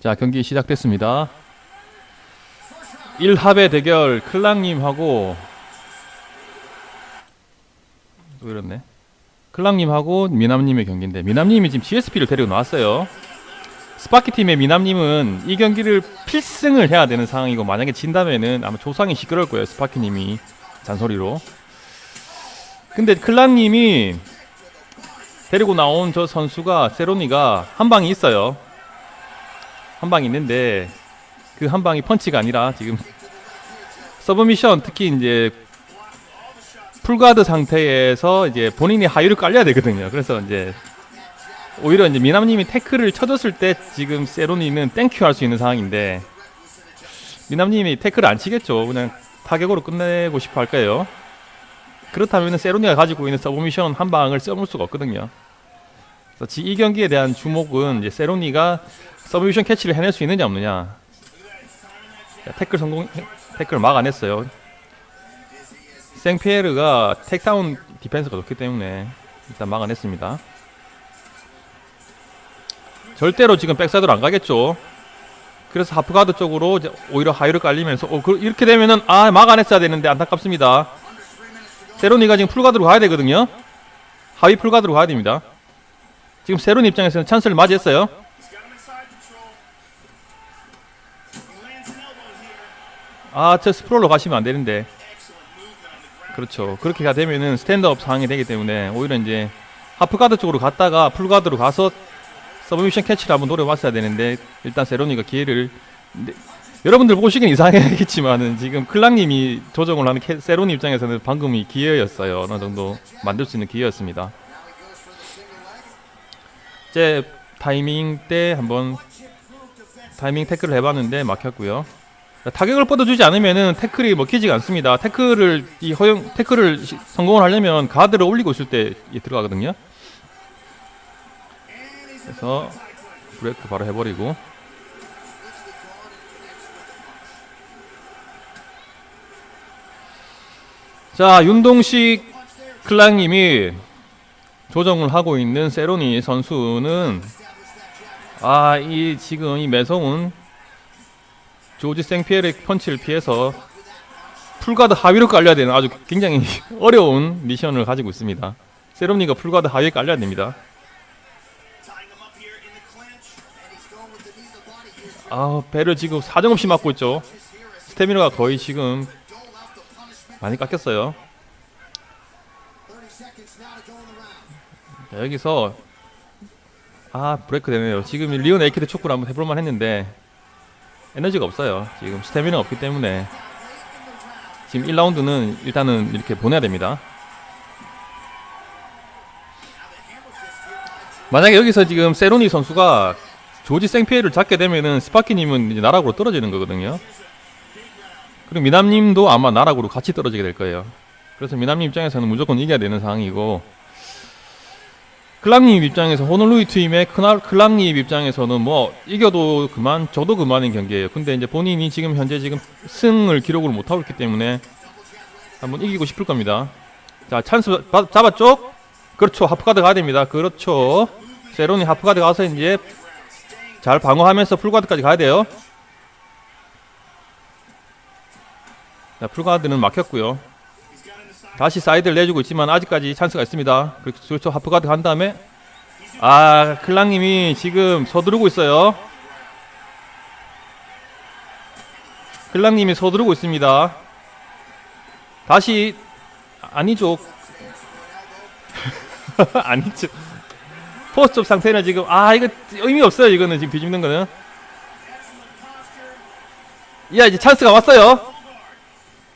자 경기 시작됐습니다. 1합의 대결 클랑님하고 또 이렇네? 클랑님하고 미남님의 경기인데 미남님이 지금 GSP를 데리고 나왔어요. 스파키 팀의 미남님은 이 경기를 필승을 해야 되는 상황이고 만약에 진다면은 아마 조상이 시끄러울 거예요 스파키님이 잔소리로. 근데 클랑님이 데리고 나온 저 선수가 세로니가 한 방이 있어요 한 방이 있는데 그 한 방이 펀치가 아니라 지금 서브미션 특히 이제 풀가드 상태에서 이제 본인이 하유를 깔려야 되거든요. 그래서 이제 오히려 이제 미남님이 태클을 쳐줬을 때 지금 세로니는 땡큐 할 수 있는 상황인데 미남님이 태클을 안 치겠죠. 그냥 타격으로 끝내고 싶어 할 거예요. 그렇다면 세로니가 가지고 있는 서브미션 한 방을 써볼 수가 없거든요. 그래서 지- 이 경기에 대한 주목은 이제 세로니가 서브미션 캐치를 해낼 수 있느냐 없느냐. 자, 태클 성공, 태클을 막아냈어요. 생피에르가 택다운 디펜스가 좋기 때문에 일단 막아냈습니다. 절대로 지금 백사이드로 안 가겠죠. 그래서 하프가드 쪽으로 오히려 하이를 깔리면서 어, 그, 이렇게 되면은 아 막아냈어야 되는데 안타깝습니다. 세로니가 지금 풀가드로 가야 되거든요. 하위 풀가드로 가야 됩니다. 지금 세론 입장에서는 찬스를 맞이했어요. 아, 저 스프롤로 가시면 안 되는데. 그렇죠. 그렇게 가 되면은 스탠드업 상황이 되기 때문에 오히려 이제 하프가드 쪽으로 갔다가 풀가드로 가서 서브미션 캐치를 한번 노려봤어야 되는데 일단 세로니가 기회를 근데 여러분들 보시기엔 이상하겠지만은 지금 클랑님이 조정을 하는 캐- 세로니 입장에서는 방금이 기회였어요. 어느 정도 만들 수 있는 기회였습니다. 이제 타이밍 때 한번 타이밍 태클을 해봤는데 막혔고요. 타격을 뻗어주지 않으면은 태클이 먹히지가 않습니다. 태클을 이 허용 태클을 시- 성공을 하려면 가드를 올리고 있을 때 들어가거든요. 그래서 브레이크 바로 해버리고 자 윤동식 클랑님이 조정을 하고 있는 세로니 선수는 아 이 지금 이 매성은 조지 생피에르의 펀치를 피해서 풀가드 하위로 깔려야 되는 아주 굉장히 어려운 미션을 가지고 있습니다. 세롬니가 풀가드 하위에 깔려야 됩니다. 아 배를 지금 사정없이 맞고 있죠. 스태미너가 거의 지금 많이 깎였어요. 자, 여기서 아 브레이크 되네요. 지금 리온 에이키드 축구를 한번 해볼만 했는데 에너지가 없어요. 지금 스태미나 없기 때문에 지금 1라운드는 일단은 이렇게 보내야 됩니다. 만약에 여기서 지금 세로니 선수가 조지 생피에를 잡게 되면은 스파키님은 이제 나락으로 떨어지는 거거든요. 그리고 미남님도 아마 나락으로 같이 떨어지게 될 거예요. 그래서 미남님 입장에서는 무조건 이겨야 되는 상황이고 클랑님 입장에서 호놀루이 팀의 클랑님 입장에서는 뭐 이겨도 그만 저도 그만인 경기예요. 근데 이제 본인이 지금 현재 지금 승을 기록을 못 하고 있기 때문에 한번 이기고 싶을 겁니다. 자 찬스 받- 잡았죠? 그렇죠 하프가드 가야 됩니다. 그렇죠. 세론이 하프가드 가서 이제 잘 방어하면서 풀가드까지 가야 돼요. 자 풀가드는 막혔고요. 다시 사이드를 내주고 있지만 아직까지 찬스가 있습니다. 그렇죠. 하프가드 간 다음에 아 클랑님이 지금 서두르고 있어요. 클랑님이 서두르고 있습니다. 다시 아니죠. 아니죠. 포스트업 상태는 지금 아 이거 의미 없어요. 이거는 지금 뒤집는 거는. 야 이제 찬스가 왔어요.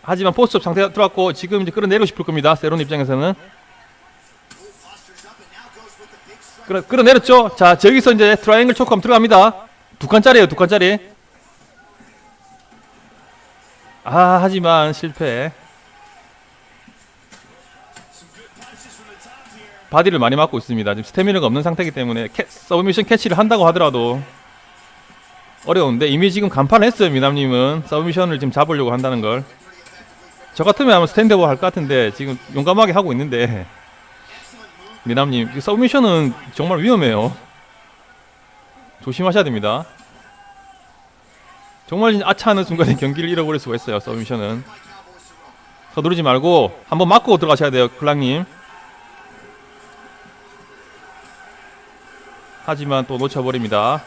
하지만 포스트업 상태가 들어왔고 지금 이제 끌어내고 싶을 겁니다. 세론 입장에서는 끌어 끌어내렸죠. 자 저기서 이제 트라이앵글 초크하면 들어갑니다. 두 칸짜리예요, 두 칸짜리. 아 하지만 실패. 바디를 많이 맞고 있습니다. 지금 스태미너가 없는 상태이기 때문에 캐, 서브미션 캐치를 한다고 하더라도 어려운데 이미 지금 간판을 했어요. 미남님은 서브미션을 지금 잡으려고 한다는 걸. 저 같으면 아마 스탠드업 할 것 같은데 지금 용감하게 하고 있는데 미남님 이 서브미션은 정말 위험해요 조심하셔야 됩니다 정말 아차하는 순간에 경기를 잃어버릴 수가 있어요. 서브미션은 서두르지 말고 한번 맞고 들어가셔야 돼요, 클랑님. 하지만 또 놓쳐버립니다.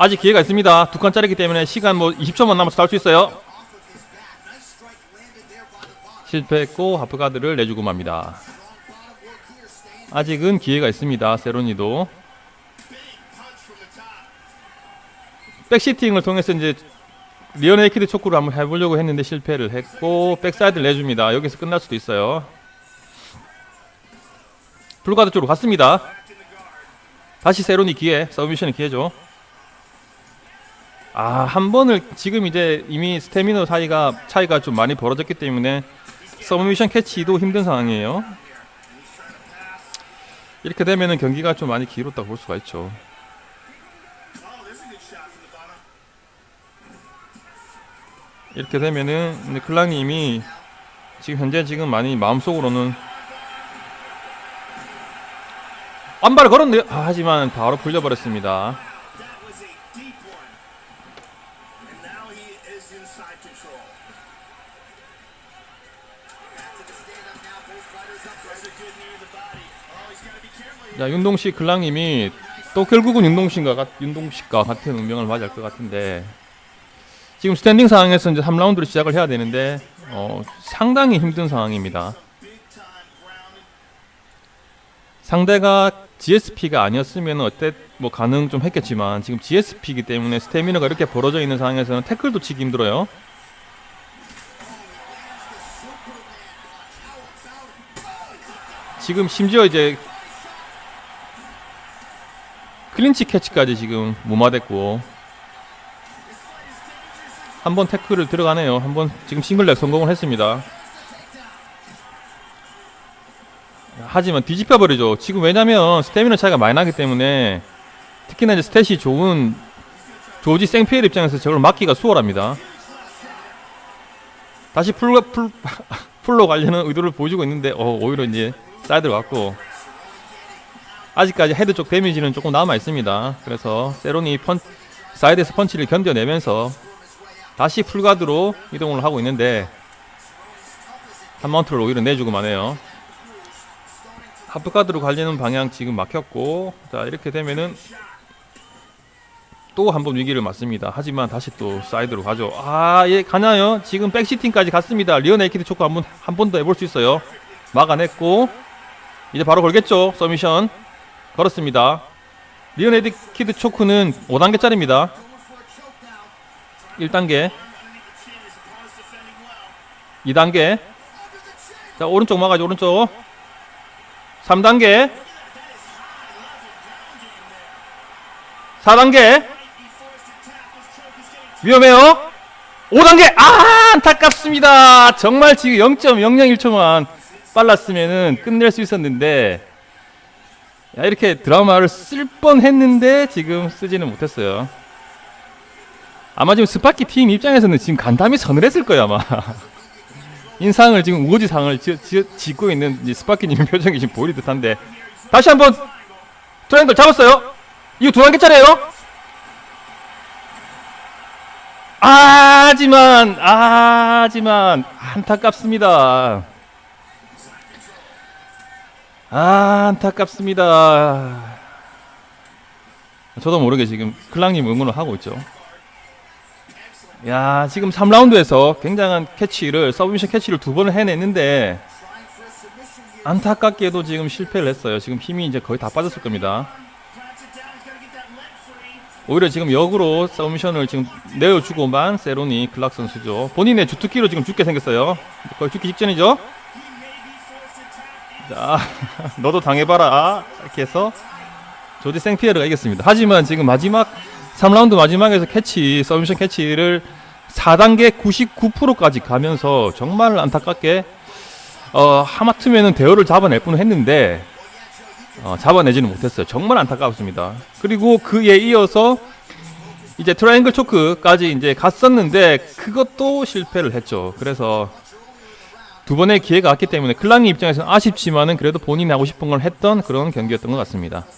아직 기회가 있습니다. 두 칸짜리기 때문에 시간 뭐 20초만 남아서 할수 있어요. 실패했고 하프가드를 내주고 맙니다. 아직은 기회가 있습니다. 세로니도 백시팅을 통해서 이제 리어네이키드 초크를 한번 해보려고 했는데 실패를 했고 백사이드를 내줍니다. 여기서 끝날 수도 있어요. 블루가드 쪽으로 갔습니다. 다시 세로니 기회, 서브미션의 기회죠. 아, 한 번을 지금 이제 이미 스태미너 사이가 차이가 좀 많이 벌어졌기 때문에 서브미션 캐치도 힘든 상황이에요. 이렇게 되면은 경기가 좀 많이 길었다고 볼 수가 있죠. 이렇게 되면은 클랑님이 지금 현재 지금 많이 마음속으로는 안발을 걸었네요. 아, 하지만 바로 풀려버렸습니다. 자, 윤동식 클랑님이 또 결국은 윤동식과 같, 윤동식과 같은 운명을 맞이할 것 같은데 지금 스탠딩 상황에서 이제 3라운드를 시작을 해야 되는데 어, 상당히 힘든 상황입니다. 상대가 GSP가 아니었으면 어때 뭐 가능 좀 했겠지만 지금 GSP이기 때문에 스태미너가 이렇게 벌어져 있는 상황에서는 태클도 치기 힘들어요. 지금 심지어 이제 클린치 캐치까지 지금 무마됐고 한 번 태클을 들어가네요. 한 번 지금 싱글렉 성공을 했습니다. 하지만 뒤집혀 버리죠. 지금 왜냐면 스태미너 차이가 많이 나기 때문에 특히나 이제 스탯이 좋은 조지 생피엘 입장에서 저걸 막기가 수월합니다. 다시 풀로 풀 풀로 가려는 의도를 보여주고 있는데 어, 오히려 이제 사이드로 갔고 아직까지 헤드 쪽 데미지는 조금 남아 있습니다. 그래서 세론이 펀 사이드에서 펀치를 견뎌내면서 다시 풀가드로 이동을 하고 있는데 한 마운트를 오히려 내주고 마네요. 하프카드로 갈리는 방향 지금 막혔고 자 이렇게 되면은 또 한 번 위기를 맞습니다. 하지만 다시 또 사이드로 가죠. 아 예 가나요? 지금 백시팅까지 갔습니다. 리어 네이키드 초크 한번 한 번 더 해볼 수 있어요. 막아냈고 이제 바로 걸겠죠 서미션 걸었습니다. 리어네이키드 초크는 5단계짜리입니다. 1단계. 2단계. 자 오른쪽 막아줘 오른쪽. 3단계. 4단계. 위험해요. 5단계. 아 안타깝습니다. 정말 지금 0.001초만 빨랐으면은 끝낼 수 있었는데 야 이렇게 드라마를 쓸 뻔했는데 지금 쓰지는 못했어요. 아마 지금 스파키 팀 입장에서는 지금 간담이 서늘했을 거예요 아마. 인상을 지금 우거지 상을 지, 지, 짓고 있는 이 스파키님 표정이 지금 보일 듯한데. 다시 한번 트라이앵글 잡았어요. 이거 두 단계짜리예요. 하지만 하지만 안타깝습니다 아 안타깝습니다. 저도 모르게 지금 클랑님 응원을 하고 있죠. 야 지금 3라운드에서 굉장한 캐치를 서브미션 캐치를 두 번을 해냈는데 안타깝게도 지금 실패를 했어요. 지금 힘이 이제 거의 다 빠졌을 겁니다. 오히려 지금 역으로 서브미션을 지금 내어주고만 세로니 클락 선수죠. 본인의 주특기로 지금 죽게 생겼어요. 거의 죽기 직전이죠 자 너도 당해봐라. 이렇게 해서 조지 생피에르가 이겼습니다. 하지만 지금 마지막 3라운드 마지막에서 캐치 서브미션 캐치를 4단계 99%까지 가면서 정말 안타깝게 어, 하마터면은 대어를 잡아낼 뻔 했는데 어, 잡아내지는 못했어요. 정말 안타깝습니다. 그리고 그에 이어서 이제 트라이앵글 초크까지 이제 갔었는데 그것도 실패를 했죠. 그래서 두 번의 기회가 왔기 때문에 클랑이 입장에서는 아쉽지만은 그래도 본인이 하고 싶은 걸 했던 그런 경기였던 것 같습니다.